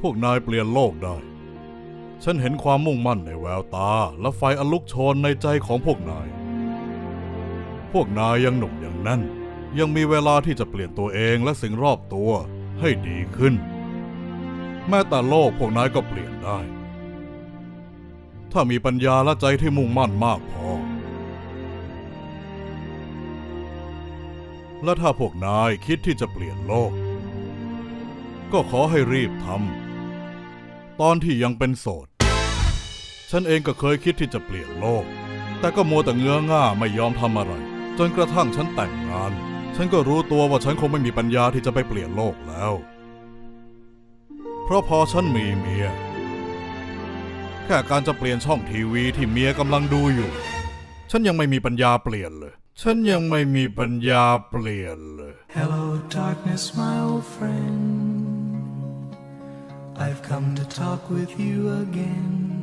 พวกนายเปลี่ยนโลกได้ ฉันเห็นความมุ่งมั่นในแววตา และไฟอลุกโชนในใจของพวกนาย พวกนายยังหนุ่มย่างแนั้นยังมีเวลาที่จะเปลี่ยนตัวเองและสิ่งรอบตัวให้ดีขึ้น แม้แต่โลกพวกนายก็เปลี่ยนได้ ถ้ามีปัญญาและใจที่มุ่งมั่นมากพอ และถ้าพวกนายคิดที่จะเปลี่ยนโลก ก็ขอให้รีบทำ ตอนที่ยังเป็นโสด ฉันเองก็เคยคิดที่จะเปลี่ยนโลก แต่ก็มัวแต่เงื้อง่าไม่ยอมทำอะไร จนกระทั่งฉันแต่งงาน ฉันก็รู้ตัวว่าฉันคงไม่มีปัญญาที่จะไปเปลี่ยนโลกแล้ว เพราะพอฉันมีเมีย แค่การจะเปลี่ยนช่องทีวีที่เมียกำลังดูอยู่ ฉันยังไม่มีปัญญาเปลี่ยนเลย ฉันยังไม่มีปัญญาเปลี่ยนเลย Hello, darkness, my old friend. I've come to talk with you again.